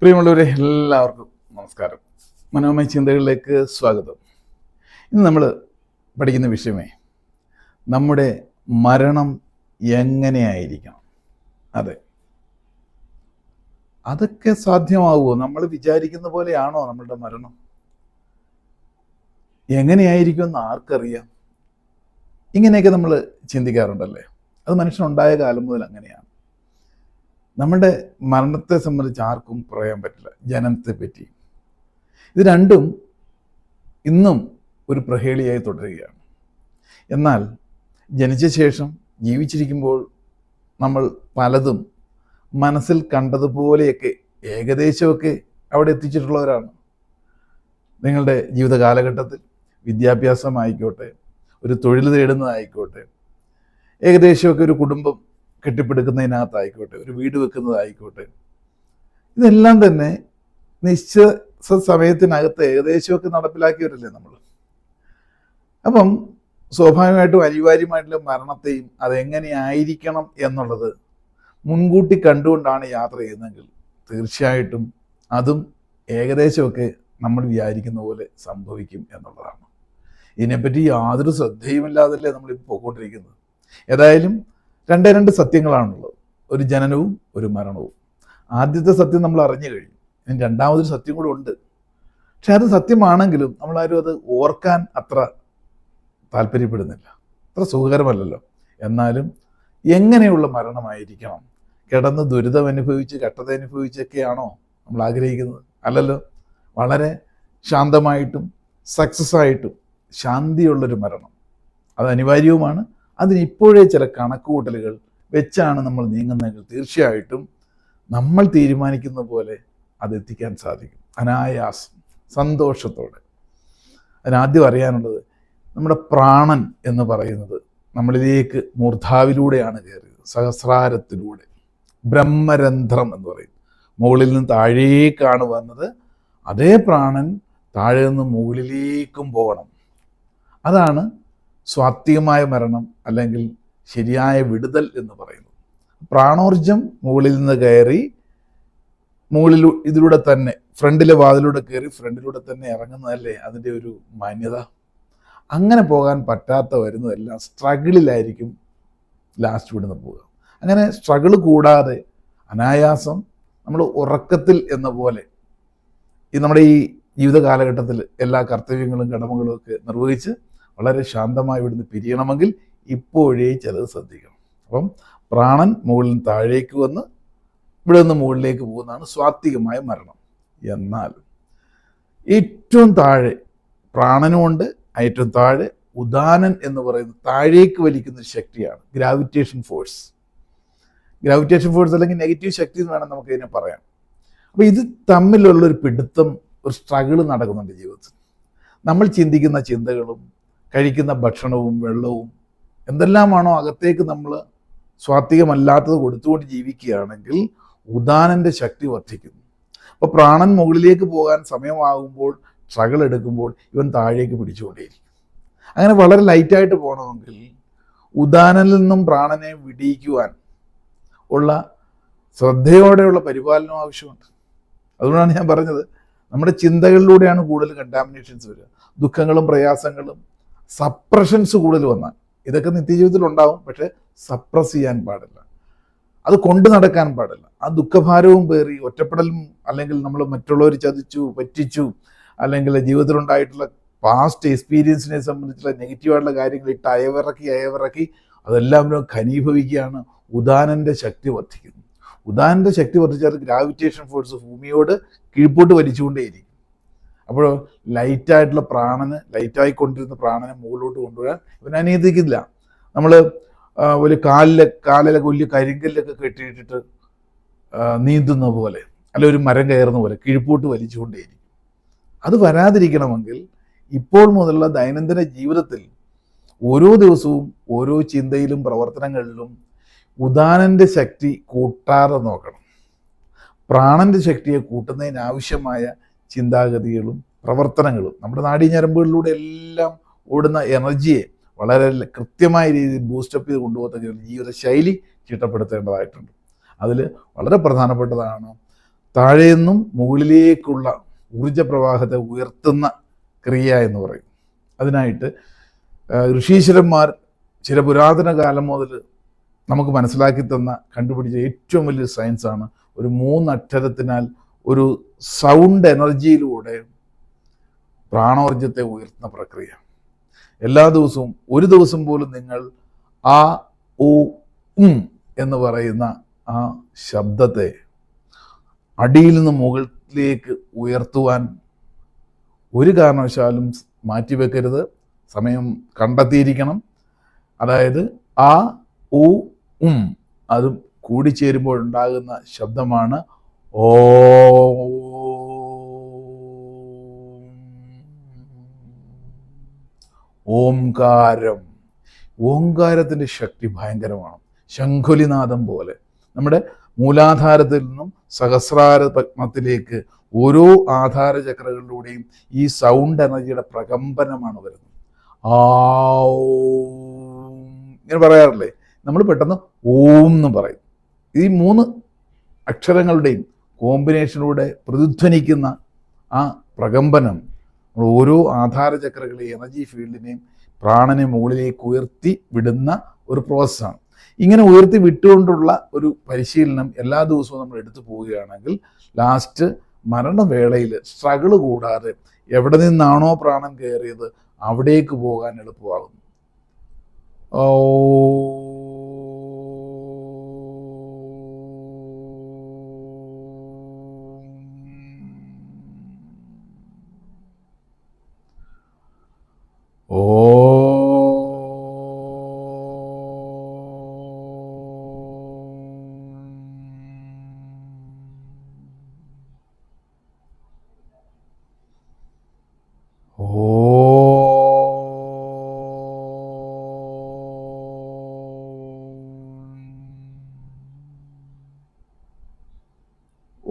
പ്രിയമുള്ളവരെ എല്ലാവർക്കും നമസ്കാരം. മനോമയ ചിന്തകളിലേക്ക് സ്വാഗതം. ഇന്ന് നമ്മൾ പഠിക്കുന്ന വിഷയമേ നമ്മുടെ മരണം എങ്ങനെയായിരിക്കണം? അതെ. അതൊക്കെ സാധ്യമാവുമോ? നമ്മൾ വിചാരിക്കുന്ന പോലെയാണോ നമ്മളുടെ മരണം? എങ്ങനെയായിരിക്കും എന്ന് ആർക്കറിയാം? ഇങ്ങനെയൊക്കെ നമ്മൾ ചിന്തിക്കാറുണ്ടല്ലേ? അത് മനുഷ്യനുണ്ടായ കാലം മുതൽ അങ്ങനെയാണ്. നമ്മുടെ മരണത്തെ സംബന്ധിച്ച് ആർക്കും പറയാൻ പറ്റില്ല. ജനനത്തെ പറ്റി. ഇത് രണ്ടും ഇന്നും ഒരു പ്രഹേളിയായി തുടരുകയാണ്. എന്നാൽ ജനിച്ച ശേഷം ജീവിച്ചിരിക്കുമ്പോൾ നമ്മൾ പലതും മനസ്സിൽ കണ്ടതുപോലെയൊക്കെ ഏകദേശമൊക്കെ അവിടെ എത്തിച്ചിട്ടുള്ളവരാണ്. നിങ്ങളുടെ ജീവിത കാലഘട്ടത്തിൽ വിദ്യാഭ്യാസമായിക്കോട്ടെ ഒരു തൊഴിൽ തേടുന്നതായിക്കോട്ടെ ഏകദേശമൊക്കെ ഒരു കുടുംബം കെട്ടിപ്പടുക്കുന്നതിനകത്തായിക്കോട്ടെ ഒരു വീട് വെക്കുന്നതായിക്കോട്ടെ. ഇതെല്ലാം തന്നെ നിശ്ചിത സമയത്തിനകത്ത് ഏകദേശമൊക്കെ നടപ്പിലാക്കിയവരല്ലേ നമ്മൾ? അപ്പം സ്വാഭാവികമായിട്ടും അനിവാര്യമായിട്ടുള്ള മരണത്തെയും അതെങ്ങനെയായിരിക്കണം എന്നുള്ളത് മുൻകൂട്ടി കണ്ടുകൊണ്ടാണ് യാത്ര ചെയ്യുന്നതെങ്കിൽ തീർച്ചയായിട്ടും അതും ഏകദേശമൊക്കെ നമ്മൾ വിചാരിക്കുന്ന പോലെ സംഭവിക്കും എന്നുള്ളതാണ്. ഇതിനെപ്പറ്റി യാതൊരു ശ്രദ്ധയുമില്ലാതല്ലേ നമ്മളിപ്പോൾ പോയിക്കൊണ്ടിരിക്കുന്നത്. ഏതായാലും രണ്ടേ രണ്ട് സത്യങ്ങളാണുള്ളത്. ഒരു ജനനവും ഒരു മരണവും. ആദ്യത്തെ സത്യം നമ്മൾ അറിഞ്ഞു കഴിഞ്ഞു. ഇനി രണ്ടാമതൊരു സത്യം കൂടെ ഉണ്ട്. പക്ഷെ അത് സത്യമാണെങ്കിലും നമ്മളാരും അത് ഓർക്കാൻ അത്ര താല്പര്യപ്പെടുന്നില്ല. അത്ര സുഖകരമല്ലല്ലോ. എന്നാലും എങ്ങനെയുള്ള മരണമായിരിക്കണം? കിടന്ന് ദുരിതം അനുഭവിച്ച് കട്ടത അനുഭവിച്ചൊക്കെയാണോ നമ്മൾ ആഗ്രഹിക്കുന്നത്? അല്ലല്ലോ. വളരെ ശാന്തമായിട്ടും സക്സസ് ആയിട്ടും ശാന്തിയുള്ളൊരു മരണം. അത് അനിവാര്യവുമാണ്. അതിന് ഇപ്പോഴേ ചില കണക്കുകൂട്ടലുകൾ വെച്ചാണ് നമ്മൾ നീങ്ങുന്നതെങ്കിൽ തീർച്ചയായിട്ടും നമ്മൾ തീരുമാനിക്കുന്ന പോലെ അത് എത്തിക്കാൻ സാധിക്കും. അനായാസം സന്തോഷത്തോടെ. അതിനാദ്യം അറിയാനുള്ളത് നമ്മുടെ പ്രാണൻ എന്ന് പറയുന്നത് നമ്മളിലേക്ക് മൂർധാവിലൂടെയാണ് കയറിയത്. സഹസ്രാരത്തിലൂടെ. ബ്രഹ്മരന്ധ്രം എന്ന് പറയും. മുകളിൽ നിന്ന് താഴേക്കാണ് വന്നത്. അതേ പ്രാണൻ താഴെ നിന്ന് മുകളിലേക്കും പോകണം. അതാണ് സ്വാത്വികമായ മരണം അല്ലെങ്കിൽ ശരിയായ വിടുതൽ എന്ന് പറയുന്നു. പ്രാണോർജം മുകളിൽ നിന്ന് കയറി മുകളിൽ ഇതിലൂടെ തന്നെ ഫ്രണ്ടിലെ വാതിലൂടെ കയറി ഫ്രണ്ടിലൂടെ തന്നെ ഇറങ്ങുന്നതല്ലേ അതിന്റെ ഒരു മാന്യത? അങ്ങനെ പോകാൻ പറ്റാത്ത വരുന്നതെല്ലാം സ്ട്രഗിളിലായിരിക്കും ലാസ്റ്റ് വിടുന്ന് പോവുക. അങ്ങനെ സ്ട്രഗിൾ കൂടാതെ അനായാസം നമ്മൾ ഉറക്കത്തിൽ എന്ന പോലെ ഈ നമ്മുടെ ഈ ജീവിത കാലഘട്ടത്തിൽ എല്ലാ കർത്തവ്യങ്ങളും കടമകളും ഒക്കെ നിർവഹിച്ച് വളരെ ശാന്തമായി ഇവിടുന്ന് പിരിയണമെങ്കിൽ ഇപ്പോഴേ ചിലത് ശ്രദ്ധിക്കണം. അപ്പം പ്രാണൻ മുകളിൽ നിന്ന് താഴേക്ക് വന്ന് ഇവിടെ നിന്ന് മുകളിലേക്ക് പോകുന്നതാണ് സ്വാത്വികമായ മരണം. എന്നാൽ ഏറ്റവും താഴെ പ്രാണനുമുണ്ട് ഏറ്റവും താഴെ ഉദാനൻ എന്ന് പറയുന്നത് താഴേക്ക് വലിക്കുന്ന ശക്തിയാണ് ഗ്രാവിറ്റേഷൻ ഫോഴ്സ്. ഗ്രാവിറ്റേഷൻ ഫോഴ്സ് അല്ലെങ്കിൽ നെഗറ്റീവ് ശക്തി എന്ന് വേണം നമുക്ക് ഇതിനെ പറയാം അപ്പോൾ ഇത് തമ്മിലുള്ള ഒരു പിടുത്തം ഒരു സ്ട്രഗിൾ നടക്കുന്നുണ്ട് ജീവിതത്തിൽ. നമ്മൾ ചിന്തിക്കുന്ന ചിന്തകളും കഴിക്കുന്ന ഭക്ഷണവും വെള്ളവും എന്തെല്ലാമാണോ അകത്തേക്ക് നമ്മൾ സ്വാത്വികമല്ലാത്തത് കൊടുത്തുകൊണ്ട് ജീവിക്കുകയാണെങ്കിൽ ഉദാനന്റെ ശക്തി വർദ്ധിക്കുന്നു. അപ്പോൾ പ്രാണൻ മുകളിലേക്ക് പോകാൻ സമയമാകുമ്പോൾ സ്ട്രഗിൾ എടുക്കുമ്പോൾ ഇവൻ താഴേക്ക് പിടിച്ചുകൊണ്ടേയിരിക്കും. അങ്ങനെ വളരെ ലൈറ്റായിട്ട് പോകണമെങ്കിൽ ഉദാനനിൽ നിന്നും പ്രാണനെ വിടിയിക്കുവാൻ ഉള്ള ശ്രദ്ധയോടെയുള്ള പരിപാലനം ആവശ്യമുണ്ട്. അതുകൊണ്ടാണ് ഞാൻ പറഞ്ഞത്. നമ്മുടെ ചിന്തകളിലൂടെയാണ് കൂടുതൽ കണ്ടാമിനേഷൻസ് വരിക. ദുഃഖങ്ങളും പ്രയാസങ്ങളും സപ്രഷൻസ് കൂടുതൽ വന്നാൽ. ഇതൊക്കെ നിത്യജീവിതത്തിൽ ഉണ്ടാവും പക്ഷെ സപ്രസ് ചെയ്യാൻ പാടില്ല. അത് കൊണ്ടു നടക്കാൻ പാടില്ല. ആ ദുഃഖഭാരവും പേറി ഒറ്റപ്പെടലും അല്ലെങ്കിൽ നമ്മൾ മറ്റുള്ളവർ ചതിച്ചു പറ്റിച്ചു അല്ലെങ്കിൽ ജീവിതത്തിലുണ്ടായിട്ടുള്ള പാസ്റ്റ് എക്സ്പീരിയൻസിനെ സംബന്ധിച്ചുള്ള നെഗറ്റീവായിട്ടുള്ള കാര്യങ്ങൾ ഇട്ട് അയവിറക്കി അയവിറക്കി അതെല്ലാം ഖനീഭവിക്കുകയാണ് ഉദാനന്റെ ശക്തി വർദ്ധിക്കുന്നു. ഉദാനന്റെ ശക്തി വർദ്ധിച്ചാൽ ഗ്രാവിറ്റേഷൻ ഫോഴ്സ് ഭൂമിയോട് കീഴ്പോട്ട് വലിച്ചുകൊണ്ടേയിരിക്കും. അപ്പോൾ ലൈറ്റായിട്ടുള്ള പ്രാണന് ലൈറ്റായിക്കൊണ്ടിരുന്ന പ്രാണനെ മുകളിലോട്ട് കൊണ്ടുവരാൻ ഇവൻ അനുവദിക്കില്ല നമ്മൾ ഒരു കാലിലെ കാലിലൊക്കെ വലിയ കരിങ്കല്ലൊക്കെ കെട്ടിയിട്ടിട്ട് നീന്തുന്ന പോലെ അല്ല ഒരു മരം കയറുന്ന പോലെ കിഴിപ്പോട്ട് വലിച്ചുകൊണ്ടേയിരിക്കും. അത് വരാതിരിക്കണമെങ്കിൽ ഇപ്പോൾ മുതലുള്ള ദൈനംദിന ജീവിതത്തിൽ ഓരോ ദിവസവും ഓരോ ചിന്തയിലും പ്രവർത്തനങ്ങളിലും ഉദാനന്റെ ശക്തി കൂട്ടാതെ നോക്കണം. പ്രാണന്റെ ശക്തിയെ കൂട്ടുന്നതിനാവശ്യമായ ചിന്താഗതികളും പ്രവർത്തനങ്ങളും നമ്മുടെ നാഡീഞരമ്പുകളിലൂടെ എല്ലാം ഓടുന്ന എനർജിയെ വളരെ കൃത്യമായ രീതിയിൽ ബൂസ്റ്റപ്പ് ചെയ്ത് കൊണ്ടുപോകുന്ന ജീവിതശൈലി ചിട്ടപ്പെടുത്തേണ്ടതായിട്ടുണ്ട്. അതിൽ വളരെ പ്രധാനപ്പെട്ടതാണ് താഴെ നിന്നും മുകളിലേക്കുള്ള ഊർജ പ്രവാഹത്തെ ഉയർത്തുന്ന ക്രിയ എന്ന് പറയും. അതിനായിട്ട് ഋഷീശ്വരന്മാർ ചില പുരാതന കാലം മുതൽ നമുക്ക് മനസ്സിലാക്കി തന്ന കണ്ടുപിടിച്ച ഏറ്റവും വലിയ സയൻസാണ് ഒരു മൂന്നക്ഷരത്തിനാൽ ഒരു സൗണ്ട് എനർജിയിലൂടെ പ്രാണോർജത്തെ ഉയർത്തുന്ന പ്രക്രിയ. എല്ലാ ദിവസവും ഒരു ദിവസം പോലും നിങ്ങൾ ആ ഉ ഉം എന്ന് പറയുന്ന ആ ശബ്ദത്തെ അടിയിൽ നിന്ന് മുകളിലേക്ക് ഉയർത്തുവാൻ ഒരു കാരണവശാലും മാറ്റിവെക്കരുത്. സമയം കണ്ടെത്തിയിരിക്കണം. അതായത് ആ ഉ ഉം അതും കൂടിച്ചേരുമ്പോൾ ഉണ്ടാകുന്ന ശബ്ദമാണ് ഓ ഓംകാരം. ഓങ്കാരത്തിന്റെ ശക്തി ഭയങ്കരമാണ്. ശംഖുലിനാഥം പോലെ. നമ്മുടെ മൂലാധാരത്തിൽ നിന്നും സഹസ്രാര പത്മത്തിലേക്ക് ഓരോ ആധാര ചക്രകളിലൂടെയും ഈ സൗണ്ട് എനർജിയുടെ പ്രകമ്പനമാണ് വരുന്നത്. ആ ഇങ്ങനെ പറയാറില്ലേ? നമ്മൾ പെട്ടെന്ന് ഓം എന്ന് പറയും. ഈ മൂന്ന് അക്ഷരങ്ങളുടെയും കോമ്പിനേഷനിലൂടെ പ്രതിധ്വനിക്കുന്ന ആ പ്രകമ്പനം നമ്മൾ ഓരോ ആധാര ചക്രകളെയും എനർജി ഫീൽഡിനെയും പ്രാണനെ മുകളിലേക്ക് ഉയർത്തി വിടുന്ന ഒരു പ്രോസസ്സാണ് ഇങ്ങനെ ഉയർത്തി വിട്ടുകൊണ്ടുള്ള ഒരു പരിശീലനം എല്ലാ ദിവസവും നമ്മൾ എടുത്തു പോവുകയാണെങ്കിൽ ലാസ്റ്റ് മരണവേളയിൽ സ്ട്രഗിൾ കൂടാതെ എവിടെ നിന്നാണോ പ്രാണൻ കയറിയത് അവിടേക്ക് പോകാൻ എളുപ്പമാകുന്നു.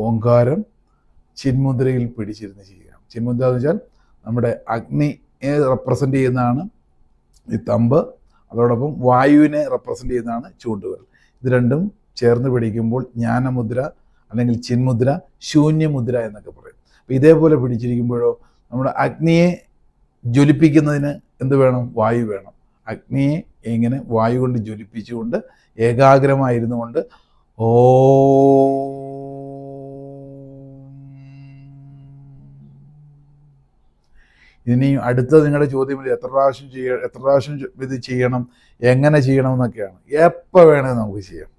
ഓങ്കാരം ചിന്മുദ്രയിൽ പിടിച്ചിരുന്ന് ചെയ്യാം ചിന്മുദ്ര എന്ന് വെച്ചാൽ നമ്മുടെ അഗ്നിയെ റെപ്രസെന്റ് ചെയ്യുന്നതാണ് ഈ തമ്പ് അതോടൊപ്പം വായുവിനെ റെപ്രസെന്റ് ചെയ്യുന്നതാണ് ചൂണ്ടുകൾ. ഇത് രണ്ടും ചേർന്ന് പിടിക്കുമ്പോൾ ജ്ഞാനമുദ്ര അല്ലെങ്കിൽ ചിന്മുദ്ര ശൂന്യമുദ്ര എന്നൊക്കെ പറയും. അപ്പോൾ ഇതേപോലെ പിടിച്ചിരിക്കുമ്പോഴോ നമ്മുടെ അഗ്നിയെ ജ്വലിപ്പിക്കുന്നതിന് എന്ത് വേണം? വായു വേണം. അഗ്നിയെ എങ്ങനെ വായു കൊണ്ട് ജ്വലിപ്പിച്ചുകൊണ്ട് ഏകാഗ്രമായിരുന്നു കൊണ്ട് ഓ ഇനി അടുത്ത നിങ്ങളുടെ ചോദ്യം എത്ര പ്രാവശ്യം ചെയ്യ എത്ര പ്രാവശ്യം ഇത് ചെയ്യണം? എങ്ങനെ ചെയ്യണം എന്നൊക്കെയാണ്. എപ്പോൾ വേണമെങ്കിൽ നമുക്ക് ചെയ്യാം.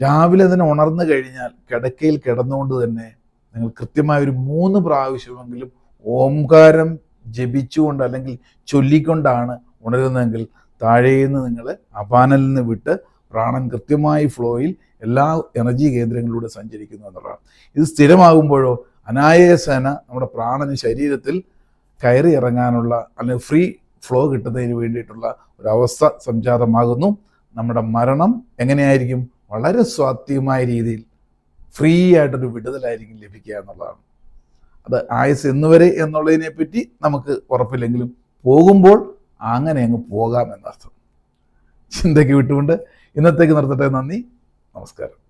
രാവിലെ തന്നെ ഉണർന്നു കഴിഞ്ഞാൽ കിടക്കയിൽ കിടന്നുകൊണ്ട് തന്നെ നിങ്ങൾ കൃത്യമായ ഒരു മൂന്ന് പ്രാവശ്യമെങ്കിലും ഓംകാരം ജപിച്ചുകൊണ്ട് അല്ലെങ്കിൽ ചൊല്ലിക്കൊണ്ടാണ് ഉണരുന്നതെങ്കിൽ താഴേന്ന് നിങ്ങൾ അപാനലിൽ നിന്ന് വിട്ട് പ്രാണൻ കൃത്യമായി ഫ്ലോയിൽ എല്ലാ എനർജി കേന്ദ്രങ്ങളിലൂടെ സഞ്ചരിക്കുന്നു എന്നുള്ളതാണ്. ഇത് സ്ഥിരമാകുമ്പോഴോ അനായാസേന നമ്മുടെ പ്രാണന് ശരീരത്തിൽ കയറി ഇറങ്ങാനുള്ള അല്ലെങ്കിൽ ഫ്രീ ഫ്ലോ കിട്ടുന്നതിന് വേണ്ടിയിട്ടുള്ള ഒരവസ്ഥ സംജാതമാകുന്നു. നമ്മുടെ മരണം എങ്ങനെയായിരിക്കും? വളരെ സ്വാത്വികമായ രീതിയിൽ ഫ്രീ ആയിട്ടൊരു വിടുതലായിരിക്കും ലഭിക്കുക എന്നുള്ളതാണ്. അത് ആയുസ് എന്നുവരെ എന്നുള്ളതിനെ പറ്റി നമുക്ക് ഉറപ്പില്ലെങ്കിലും പോകുമ്പോൾ അങ്ങനെ അങ്ങ് പോകാം എന്നർത്ഥം. ചിന്തയ്ക്ക് വിട്ടുകൊണ്ട് ഇന്നത്തേക്ക് നിർത്തട്ടെ. നന്ദി. നമസ്കാരം.